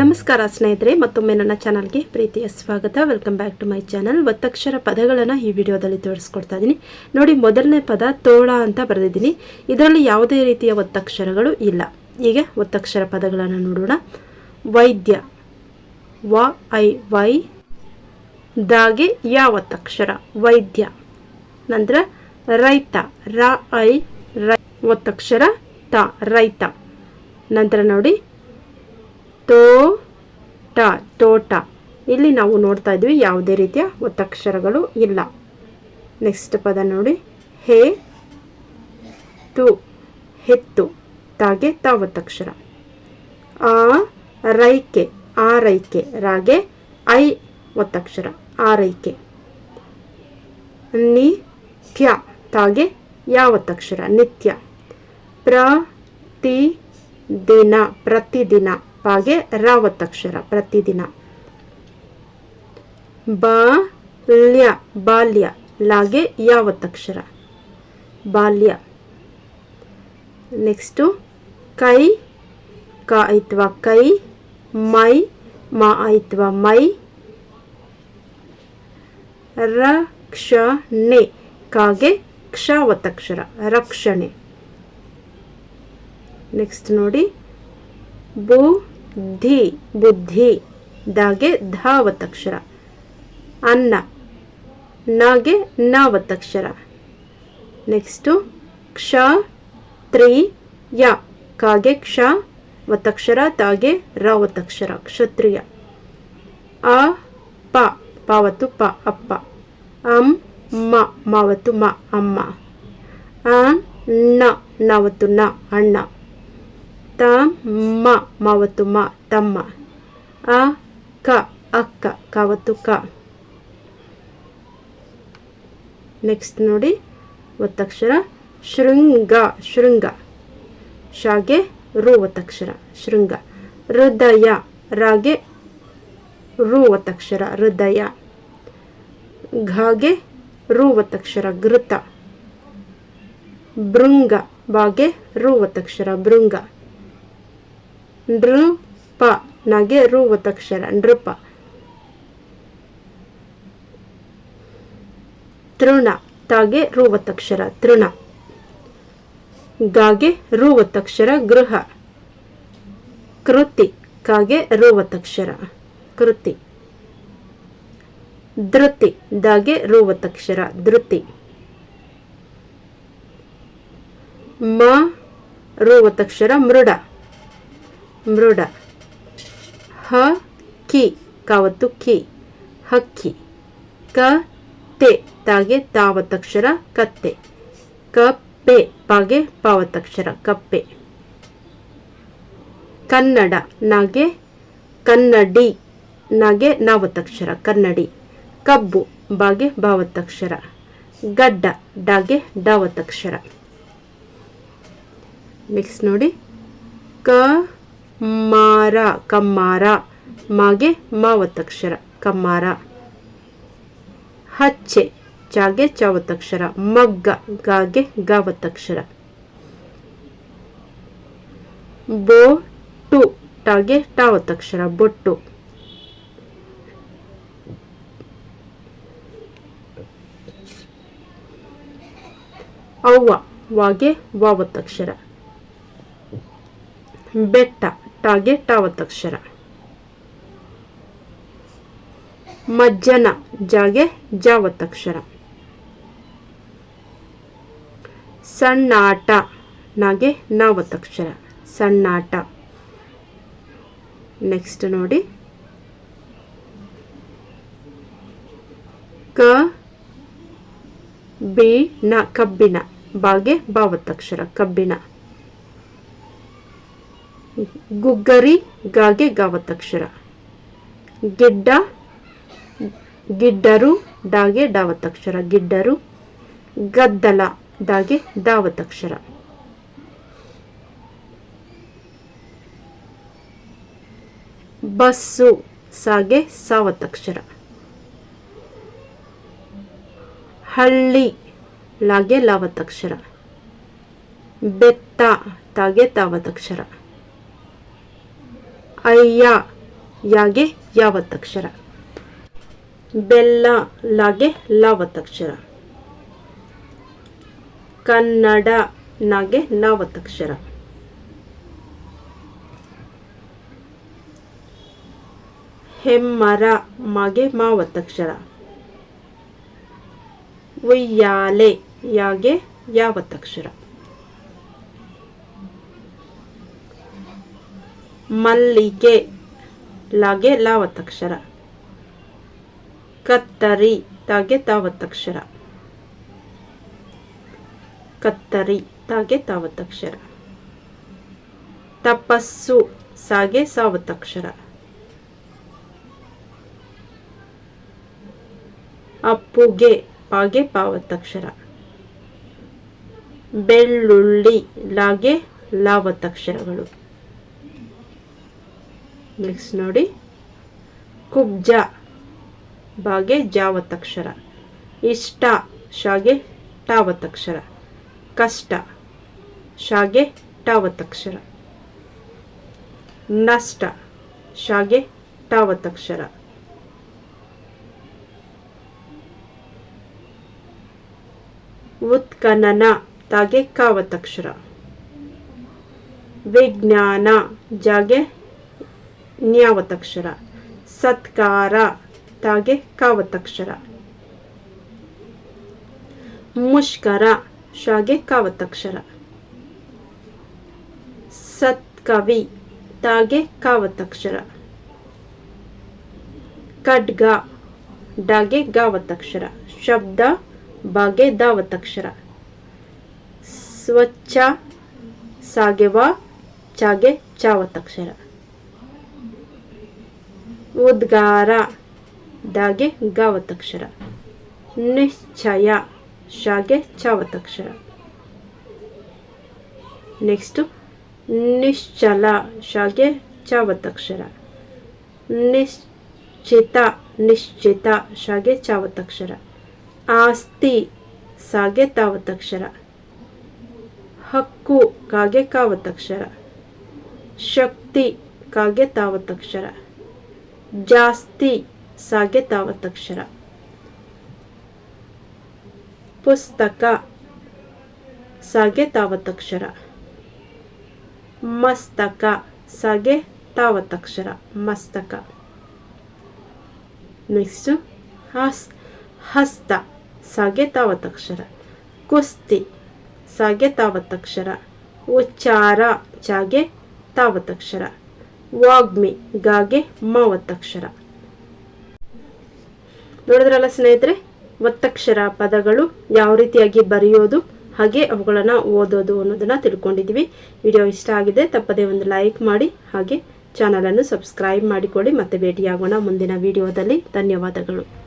ನಮಸ್ಕಾರ ಸ್ನೇಹಿತರೆ, ಮತ್ತೊಮ್ಮೆ ನನ್ನ ಚಾನಲ್ಗೆ ಪ್ರೀತಿಯ ಸ್ವಾಗತ. Welcome back to my channel ಒತ್ತಕ್ಷರ ಪದಗಳನ್ನು ಈ ವಿಡಿಯೋದಲ್ಲಿ ತೋರಿಸ್ಕೊಡ್ತಾ ಇದ್ದೀನಿ ನೋಡಿ, ಮೊದಲನೇ ಪದ ತೋಳ ಅಂತ ಬರೆದಿದ್ದೀನಿ. ಇದರಲ್ಲಿ ಯಾವುದೇ ರೀತಿಯ ಒತ್ತಕ್ಷರಗಳು ಇಲ್ಲ. ಈಗ ಒತ್ತಕ್ಷರ ಪದಗಳನ್ನು ನೋಡೋಣ. ವೈದ್ಯ, ವ, ಐ, ವೈ, ದಾಗೆ ಯಾವ ಒತ್ತಕ್ಷರ ವೈದ್ಯ, ನಂತರ ರೈತ, ರ, ಐ, ರೈ ಒತ್ತಕ್ಷರ ತ, ರೈತ. ನಂತರ ನೋಡಿ ತೋ ಟ ತೋಟ. ಇಲ್ಲಿ ನಾವು ನೋಡ್ತಾ ಇದ್ವಿ ಯಾವುದೇ ರೀತಿಯ ಒತ್ತಕ್ಷರಗಳು ಇಲ್ಲ. ನೆಕ್ಸ್ಟ್ ಪದ ನೋಡಿ. ಹೇ, ತು, ಹೆತ್ತು, ತಾಗೆ ತ ಒತ್ತಕ್ಷರ ಆ, ರೈಕೆ ಆ ರೈಕೆ, ರಾಗೆ, ಐ ಒತ್ತಕ್ಷರ ಆರೈಕೆ ನಿತ್ಯ ತಾಗೆ ಯಾವ ಒತ್ತಕ್ಷರ ನಿತ್ಯ ಪ್ರತಿ ದಿನ, ಪ್ರತಿದಿನ. ಪಾಗೆ ರಾವತ್ತಕ್ಷರ ಪ್ರತಿದಿನ. ಬಾಲ್ಯ ಬಾಲ್ಯ, ಲಾಗೆ ಯಾವತ್ತಕ್ಷರ. ಬಾಲ್ಯ. ನೆಕ್ಸ್ಟು, ಕೈ, ಕ ಐತ್ವ ಕೈ, ಮೈ, ಮ ಐತ್ವ ಮೈ. ರಕ್ಷಣೆ, ಕಾಗೆ ಕ್ಷ ಒತ್ತಕ್ಷರ ರಕ್ಷಣೆ. ನೆಕ್ಸ್ಟ್ ನೋಡಿ ಬುದ್ಧಿ ಬುದ್ಧಿ ದಾಗೆ ಧ ಒತ್ತಕ್ಷರ ಅನ್ನ ನಾಗೆ ನ ಒತ್ತಕ್ಷರ ನೆಕ್ಸ್ಟು ಕ್ಷ ತ್ರಿ ಯ ಕಾಗೆ ಕ್ಷ ಒತ್ತಕ್ಷರ ತಾಗೆ ರ ಒತ್ತಕ್ಷರ ಕ್ಷತ್ರಿಯ. ಅ ಪ ಪಾವತ್ತು ಪ ಅಪ್ಪ. ಅಂ ಮ ಮಾವತ್ತು ಮ ಅಮ್ಮ. ಅ ನ ನಾವತ್ತು ನ ಅಣ್ಣ. ತಮ್ಮ ಮಾವತ್ತು, ಮ, ತಮ್ಮ. ಅ ಕ, ಅಕ್ಕ, ಕಾವತ್ತು, ಕ. ನೆಕ್ಸ್ಟ್ ನೋಡಿ ಒತ್ತಕ್ಷರ ಶೃಂಗ ಶೃಂಗ. ಶಾಗೆ, ರು ಒತ್ತಕ್ಷರ ಶೃಂಗ. ಹೃದಯ, ರಾಗೆ, ರು ಒತ್ತಕ್ಷರ ಹೃದಯ. ಘಾಗೆ, ರು ಒತ್ತಕ್ಷರ ಘೃತ ಭೃಂಗ, ಬಾಗೆ, ರು ಒತ್ತಕ್ಷರ ಭೃಂಗ. ನೃಪ. ನಾಗೆ ರು ಒತ್ತಕ್ಷರ ನೃಪ. ತೃಣ. ತಾಗೆ ರು ಒತ್ತಕ್ಷರ ತೃಣ. ಗಾಗೆ ರು ಒತ್ತಕ್ಷರ ಗೃಹ. ಕೃತಿ. ಕಾಗೆ ರು ಒತ್ತಕ್ಷರ ಕೃತಿ. ಧೃತಿ. ದಾಗೆ ರು ಒತ್ತಕ್ಷರ ಧೃತಿ. ಮ. ರು ಒತ್ತಕ್ಷರ ಮೃಡ. ಮೃಡ. ಹ, ಕಿ, ಕಾವತ್ತು ಕಿ, ಹಕ್ಕಿ. ಕ, ತೆ, ತಾಗೆ ತಾವತ್ತಕ್ಷರ ಕತ್ತೆ. ಕಪ್ಪೆ ಪಾಗೆ ಪಾವತ್ತಕ್ಷರ ಕಪ್ಪೆ. ಕನ್ನಡ, ನಾಗೆ ಕನ್ನಡಿ, ನಾಗೆ ನಾವತ್ತಕ್ಷರ ಕನ್ನಡಿ. ಕಬ್ಬು, ಬಾಗೆ ಭಾವತ್ತಕ್ಷರ. ಗಡ್ಡ, ಡಾಗೆ ಡಾವತ್ತಕ್ಷರ. ನೆಕ್ಸ್ಟ್ ನೋಡಿ. ಕ ಮಾರ, ಕಮ್ಮಾರ, ಮಾಗೆ ಮಾವತ್ತಕ್ಷರ, ಕಮ್ಮಾರ. ಹಚ್ಚೆ, ಚಾಗೆ ಚಾವತ್ತಕ್ಷರ, ಮಗ್ಗ, ಗಾಗೆ ಗಾವತ್ತಕ್ಷರ. ಬೋಟು ಟಾಗೆ ಟಾವತ್ತಕ್ಷರ, ಬೊಟ್ಟು. ಅವ್ವ, ವಾಗೆ ವಾವತ್ತಕ್ಷರ. ಬೆಟ್ಟ ಟಾಗೆ ಟಾವತ್ತಕ್ಷರ ಮಜ್ಜನ ಜಾಗೆ ಜಾವತ್ತಕ್ಷರ ಸಣ್ಣಾಟ ನಾಗೆ ನಾವತ್ತಕ್ಷರ ಸಣ್ಣಾಟ. ನೆಕ್ಸ್ಟ್ ನೋಡಿ. ಕ, ಬಿ, ನ, ಕಬ್ಬಿಣ. ಬಾಗೆ ಬಾವತ್ತಕ್ಷರ ಕಬ್ಬಿಣ. ಗುಗ್ಗರಿ ಗಾಗೆ ಗಾವತ್ತಕ್ಷರ. ಗಿಡ್ಡ, ಗಿಡ್ಡರು ಡಾಗೆ ಡಾವತ್ತಕ್ಷರ. ಗಿಡ್ಡರು ಗದ್ದಲ ದಾಗೆ ದಾವತ್ತಕ್ಷರ ಬಸ್ಸು ಸಾಗೆ ಸಾವತ್ತಕ್ಷರ. ಹಳ್ಳಿ ಲಾಗೆ ಲಾವತ್ತಕ್ಷರ. ಬೆತ್ತ ತಾಗೆ ತಾವತ್ತಕ್ಷರ. ಅಯ್ಯ, ಯಾಗೆ ಯಾವತ್ತಕ್ಷರ? ಬೆಲ್ಲ ಲಾಗೆ ಲಾವತ್ತಕ್ಷರ. ಕನ್ನಡ ನಾಗೆ ನಾವತ್ತಕ್ಷರ ಹೆಮ್ಮರ ಮಗೆ ಮಾವತ್ತಕ್ಷರ. ಉಯ್ಯಾಲೆ ಯಾಗೆ ಯಾವತ್ತಕ್ಷರ. ಮಲ್ಲಿಗೆ. ಲಾಗೆ ಲಾವತ್ತಕ್ಷರ ಕತ್ತರಿ ತಾಗೆ ತಾವತ್ತಕ್ಷರ ಕತ್ತರಿ ತಾಗೆ ತಾವತ್ತಕ್ಷರ ತಪಸ್ಸು ಸಾಗೆ ಸಾವತ್ತಕ್ಷರ ಅಪ್ಪುಗೆ ಪಾಗೆ ಪಾವತ್ತಕ್ಷರ ಬೆಳ್ಳುಳ್ಳಿ ಲಾಗೆ ಲಾವತ್ತಕ್ಷರಗಳು ನೆಕ್ಸ್ಟ್ ನೋಡಿ. ಕುಬ್ಜ. ಬಾಗೆ ಜಾವತ್ತಕ್ಷರ ಇಷ್ಟ. ಶಾಗೆ ಟಾವತ್ತಕ್ಷರ ಕಷ್ಟ. ಶಾಗೆ ಟಾವತ್ತಕ್ಷರ ನಷ್ಟ. ಶಾಗೆ ಟಾವತ್ತಕ್ಷರ ಉತ್ಖನನ. ತಾಗೆ ಕಾವತ್ತಕ್ಷರ ವಿಜ್ಞಾನ. ಜಾಗೆ ನ್ಯಾವತ್ತಕ್ಷರ ಸತ್ಕಾರ ತಾಗೆ ಕಾವತಕ್ಷರ. ಮುಷ್ಕರ ಶಾಗೆ ಕಾವತಕ್ಷರ. ಸತ್ಕವಿ ತಾಗೆ ಕಾವತಕ್ಷರ. ಖಡ್ಗ ಡಾಗೆ ಗಾವತಕ್ಷರ. ಶಬ್ದ ಬಾಗೆ ದಾವತಕ್ಷರ. ಸ್ವಚ್ಛ ಸಾಗೆವಾ ಚಾಗೆ ಚಾವತ್ತಕ್ಷರ ಉದ್ಗಾರ. ದಾಗೆ ಗಾವತ್ತಕ್ಷರ ನಿಶ್ಚಯ. ಶಾಗೆ ಚಾವತ್ತಕ್ಷರ ನೆಕ್ಸ್ಟು, ನಿಶ್ಚಲ. ಶಾಗೆ ಚಾವತ್ತಕ್ಷರ ನಿಶ್ಚಿತ ನಿಶ್ಚಿತ. ಶಾಗೆ ಚಾವತ್ತಕ್ಷರ ಆಸ್ತಿ. ಸಾಗೆ ತಾವತ್ತಕ್ಷರ ಹಕ್ಕು. ಕಾಗೆ ಕಾವತ್ತಕ್ಷರ ಶಕ್ತಿ. ಕಾಗೆ ತಾವತ್ತಕ್ಷರ ಜಾಸ್ತಿ ಸಾಗೆ ತಾವತ್ತಕ್ಷರ ಪುಸ್ತಕ ಸಾಗೆ ತಾವತ್ತಕ್ಷರ ಮಸ್ತಕ ಸಾಗೆ ತಾವತ್ತಕ್ಷರ ಮಸ್ತಕ. ನೆಕ್ಸ್ಟು ಹಸ್, ಹಸ್ತ ಸಾಗೆ ತಾವತ್ತಕ್ಷರ ಕುಸ್ತಿ ಸಾಗೆ ತಾವತ್ತಕ್ಷರ ಉಚ್ಚಾರ ಚಾಗೆ ತಾವತ್ತಕ್ಷರ ವಾಗ್ಮಿ ಗಾಗೆ ಮಾವತ್ತಕ್ಷರ. ನೋಡಿದ್ರಲ್ಲ ಸ್ನೇಹಿತರೆ ಒತ್ತಕ್ಷರ ಪದಗಳು ಯಾವ ರೀತಿಯಾಗಿ ಬರೆಯೋದು, ಹಾಗೆ ಅವುಗಳನ್ನು ಓದೋದು ಅನ್ನೋದನ್ನು ತಿಳ್ಕೊಂಡಿದ್ವಿ ವಿಡಿಯೋ ಇಷ್ಟ ಆಗಿದೆ, ತಪ್ಪದೇ ಒಂದು ಲೈಕ್ ಮಾಡಿ, ಹಾಗೆ ಚಾನಲನ್ನು ಸಬ್ಸ್ಕ್ರೈಬ್ ಮಾಡಿಕೊಳ್ಳಿ. ಮತ್ತೆ ಭೇಟಿಯಾಗೋಣ ಮುಂದಿನ ವಿಡಿಯೋದಲ್ಲಿ. ಧನ್ಯವಾದಗಳು.